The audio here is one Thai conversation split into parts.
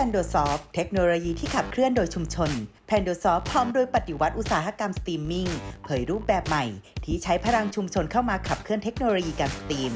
Pandosoft เทคโนโลยีที่ขับเคลื่อนโดยชุมชน Pandosoft พร้อมโดยปฏิวัติอุตสาหกรรมสตรีมมิ่งเผยรูปแบบใหม่ ที่ใช้พลังชุมชนเข้ามาขับเคลื่อนเทคโนโลยีการสตรีม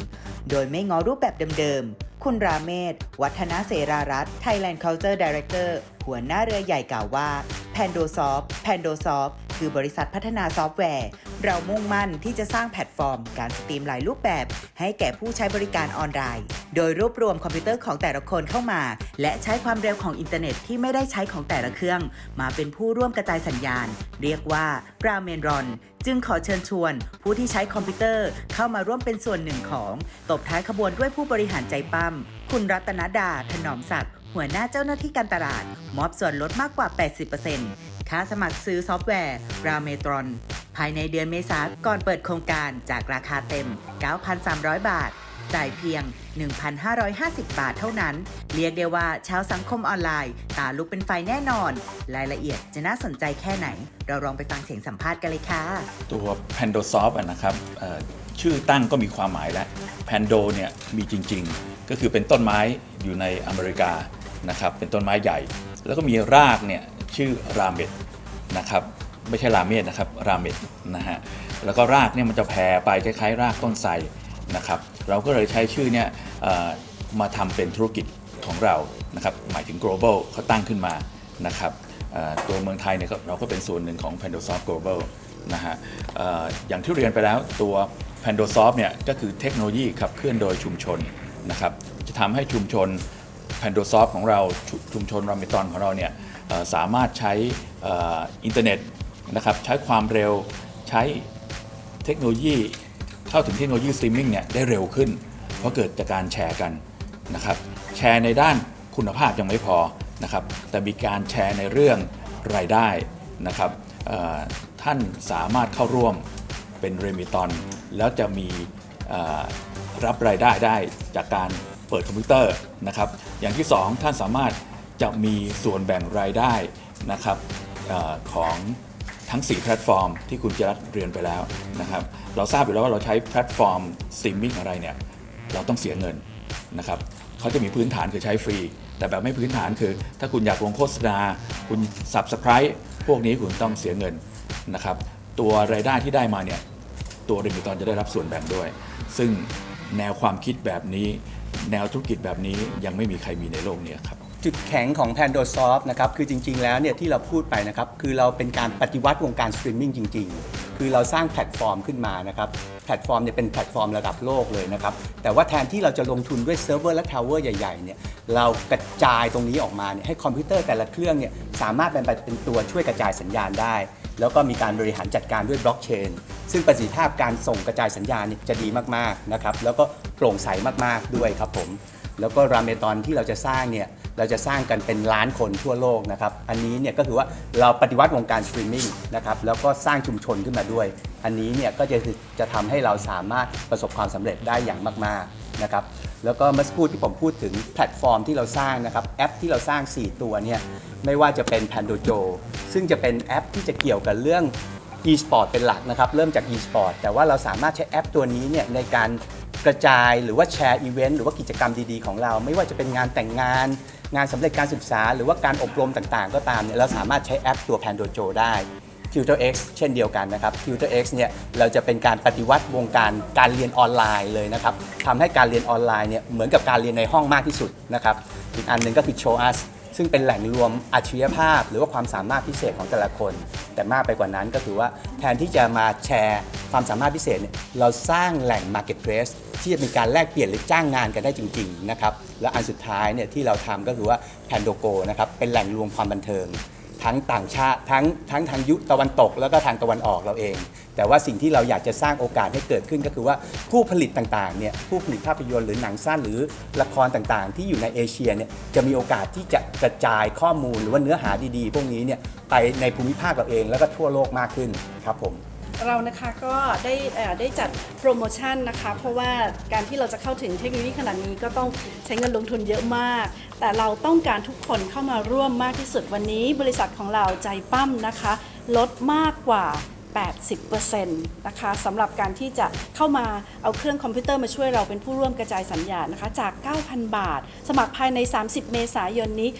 โดยไม่ง้อรูปแบบเดิมๆ คุณราเมศ วัฒนาเสรารัตน์ Thailand Culture Director หัวหน้าเรือใหญ่กล่าวว่า Pandosoft Pandosoft คือบริษัทพัฒนาซอฟต์แวร์ เรามุ่งมั่นที่จะสร้างแพลตฟอร์ม การสตรีมหลายรูปแบบ ให้แก่ผู้ใช้บริการออนไลน์ โดยรวบรวมคอมพิวเตอร์ของแต่ละคนเข้ามา และใช้ความเร็วของอินเทอร์เน็ตที่ไม่ได้ใช้ของแต่ละเครื่อง มาเป็นผู้ร่วมกระจายสัญญาณ เรียกว่า r a m e n r o n จึงขอเชิญชวน ผู้ที่ใช้คอมพิวเตอร์เข้ามาร่วมเป็นส่วนหนึ่งของ ตบท้ายขบวนด้วยผู้บริหารใจปั้ม คุณรัตนดา ถนอมศักดิ์หัวหน้าเจ้าหน้าที่การตลาด มอบส่วนลดมากกว่า 80%ค่าสมัครซื้อซอฟต์แวร์ราเมตรอน ภายในเดือนเมษายนก่อนเปิดโครงการจากราคาเต็ม 9,300 บาท จ่ายเพียง 1,550 บาทเท่านั้น เรียกได้ว่าชาวสังคมออนไลน์ ตาลุกเป็นไฟแน่นอน รายละเอียดจะน่าสนใจแค่ไหน เราลองไปฟังเสียงสัมภาษณ์กันเลยค่ะ ตัว Pandosoft นะครับชื่อตั้งก็มีความหมายแล้ว Pando เนี่ยมีจริง ๆ ก็คือเป็นต้นไม้อยู่ในอเมริกานะครับเป็นต้นไม้ใหญ่ แล้วก็มีรากเนี่ยชื่อราเมดนะครับ ไม่ใช่ราเมดนะครับราเมดนะฮะแล้วก็รากเนี่ยมันจะแผ่ไปคล้ายๆ รากต้นไทรนะครับ เราก็เลยใช้ชื่อเนี่ยมาทำเป็นธุรกิจของเรานะครับหมายถึง global เขาตั้งขึ้นมานะครับตัวเมืองไทยเนี่ยเราก็เป็นส่วนหนึ่งของ Pandosoft Global นะฮะออย่างที่เรียนไปแล้วตัว Pandosoft เนี่ยก็คือเทคโนโลยีขับเคลื่อนโดยชุมชนนะครับจะทำให้ชุมชน Pandosoft ของเราชุชุมชนรามิตอนของเราเนี่ยสามารถใช้อินเทอร์เน็ต นะครับใช้ความเร็วใช้เทคโนโลยีเข้าถึงเทคโนโลยีสตรีมมิ่งเนี่ยได้เร็วขึ้น เพราะเกิดจากการแชร์กันนะครับแชร์ในด้านคุณภาพยังไม่พอนะครับแต่มีการแชร์ในเรื่องรายได้นะครับท่านสามารถเข้าร่วมเป็นเรมิตอนแล้วจะมีรับรายได้ได้จากการเปิดคอมพิวเตอร์นะครับอย่างที่ 2 ท่านสามารถจะมีส่วนแบ่งรายได้นะครับออของ ทั้ง 4 แพลตฟอร์มที่คุณจะเรียนไปแล้วนะครับ เราทราบอยู่แล้วว่าเราใช้แพลตฟอร์มสตรีมมิ่งอะไรเนี่ย เราต้องเสียเงินนะครับเขาจะมีพื้นฐานคือใช้ฟรี แต่แบบไม่พื้นฐานคือ ถ้าคุณอยากลงโฆษณา คุณ Subscribe พวกนี้คุณต้องเสียเงินนะครับ ตัวรายได้ที่ได้มาเนี่ย ตัวเรมิตอนจะได้รับส่วนแบ่งด้วย ซึ่งแนวความคิดแบบนี้ แนวธุรกิจแบบนี้ยังไม่มีใครมีในโลกนี้ครับ จุดแข็งของ Pandosoft นะครับคือจริง ๆ แล้วเนี่ยที่เราพูดไปนะครับคือเราเป็นการปฏิวัติวงการสตรีมมิ่งจริง ๆ คือเราสร้างแพลตฟอร์มขึ้นมานะครับแพลตฟอร์มเนี่ยเป็นแพลตฟอร์มระดับโลกเลยนะครับแต่ว่าแทนที่เราจะลงทุนด้วยเซิร์ฟเวอร์และทาวเวอร์ใหญ่ๆเนี่ยเรากระจายตรงนี้ออกมาเนี่ยให้คอมพิวเตอร์แต่ละเครื่องเนี่ยสามารถเป็นเป็นตัวช่วยกระจายสัญญาณได้ แล้วก็มีการบริหารจัดการด้วยบล็อกเชนซึ่งประสิทธิภาพการส่งกระจายสัญญาณเนี่ยจะดีมากๆนะครับแล้วก็โปร่งใสมากๆด้วยครับผมแล้วก็ราเมตอนที่เราจะสร้างเนี่ย เราจะสร้างกันเป็นล้านคนทั่วโลกนะครับ อันนี้เนี่ยก็คือว่าเราปฏิวัติวงการสตรีมมิ่งนะครับแล้วก็สร้างชุมชนขึ้นมาด้วย อันนี้เนี่ยก็จะจะทำให้เราสามารถประสบความสำเร็จได้อย่างมากๆนะครับแล้วก็เมื่อสักครู่ที่ผมพูดถึงแพลตฟอร์มที่เราสร้างนะครับแอปที่เราสร้าง 4 ตัวเนี่ยไม่ว่าจะเป็น Pandojo ซึ่งจะเป็นแอปที่จะเกี่ยวกับเรื่อง e-sport เป็นหลักนะครับ เริ่มจาก e-sport แต่ว่าเราสามารถใช้แอปตัวนี้เนี่ยในการ กระจายหรือว่าแชร์อีเวนต์หรือว่ากิจกรรมดีๆของเรา ไม่ว่าจะเป็นงานแต่งงาน งานสำเร็จการศึกษา หรือว่าการอบรมต่างๆ ก็ตามเนี่ยเราสามารถใช้แอปตัว Pandojo ได้ Tutor X เช่นเดียวกันนะครับ Tutor X เนี่ยเราจะเป็นการปฏิวัติวงการการเรียนออนไลน์เลยนะครับทำให้การเรียนออนไลน์เนี่ยเหมือนกับการเรียนในห้องมากที่สุดนะครับอีกอันหนึ่งก็คือ Show Us ซึ่งเป็นแหล่งรวมอัจฉริยภาพ หรือว่าความสามารถพิเศษของแต่ละคน แต่มากไปกว่านั้นก็คือว่าแทนที่จะมาแชร์ความสามารถพิเศษเนี่ยเราสร้างแหล่ง Marketplace ที่จะมีการแลกเปลี่ยนหรือจ้างงานกันได้จริงๆนะครับและอันสุดท้ายเนี่ยที่เราทำก็คือว่าแพนโดโกนะครับเป็นแหล่งรวมความบันเทิง ทั้งต่างชาติทั้งทั้งทางยุคตะวันตก แล้วก็ทางตะวันออกเราเอง แต่ว่าสิ่งที่เราอยากจะสร้างโอกาสให้เกิดขึ้นก็คือว่าผู้ผลิตต่างๆเนี่ยผู้ผลิตภาพยนตร์หรือหนังสั้นหรือละครต่างๆ ที่อยู่ในเอเชียเนี่ยจะมีโอกาสที่จะกระจายข้อมูลหรือว่าเนื้อหาดีๆ พวกนี้เนี่ยไปในภูมิภาคเราเองแล้วก็ทั่วโลกมากขึ้นครับผม เรานะคะก็ได้ได้จัดโปรโมชั่นนะคะ เพราะว่าการที่เราจะเข้าถึงเทคโนโลยีขนาดนี้ก็ต้องใช้เงินลงทุนเยอะมาก แต่เราต้องการทุกคนเข้ามาร่วมมากที่สุดวันนี้ บริษัทของเราใจปั้มนะคะ ลดมากกว่า 80%นะคะสำหรับการที่จะเข้ามาเอาเครื่องคอมพิวเตอร์มาช่วยเราเป็นผู้ร่วมกระจายสัญญาณนะคะจาก 9,000 บาท สมัครภายใน 30 เมษายนนี้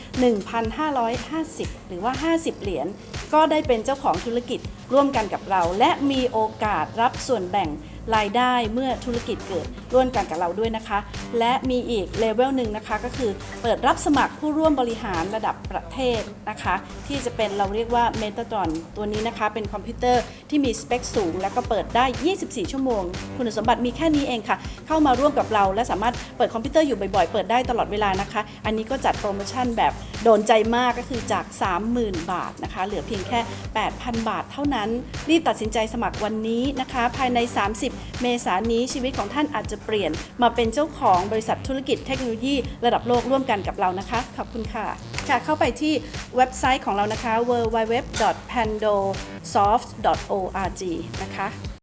1,550 หรือว่า 50 เหรียญก็ได้เป็นเจ้าของธุรกิจร่วมกันกับเรา และมีโอกาสรับส่วนแบ่ง รายได้เมื่อธุรกิจเกิดร่วมกันกับเราด้วยนะคะ และมีอีกเลเวลหนึ่งนะคะก็คือเปิดรับสมัครผู้ร่วมบริหารระดับประเทศนะคะ ที่จะเป็นเราเรียกว่าเมตาตอนตัวนี้นะคะ เป็นคอมพิวเตอร์ที่มีสเปคสูง แล้วก็เปิดได้ 24 ชั่วโมง คุณสมบัติมีแค่นี้เองค่ะ เข้ามาร่วมกับเราและสามารถเปิดคอมพิวเตอร์อยู่บ่อยๆ เปิดได้ตลอดเวลานะคะ อันนี้ก็จัดโปรโมชั่นแบบโดนใจมากก็คือจาก 30,000 บาทนะคะ เหลือเพียงแค่ 8,000 บาทเท่านั้นรีบตัดสินใจสมัครวันนี้นะคะ ภายใน 30เมษายนนี้ชีวิตของท่านอาจจะเปลี่ยนมาเป็นเจ้าของบริษัทธุรกิจเทคโนโลยีระดับโลกร่วมกันกับเรานะคะ ขอบคุณค่ะ ค่ะ เข้าไปที่เว็บไซต์ของเรานะคะ www.pandosoft.org นะคะ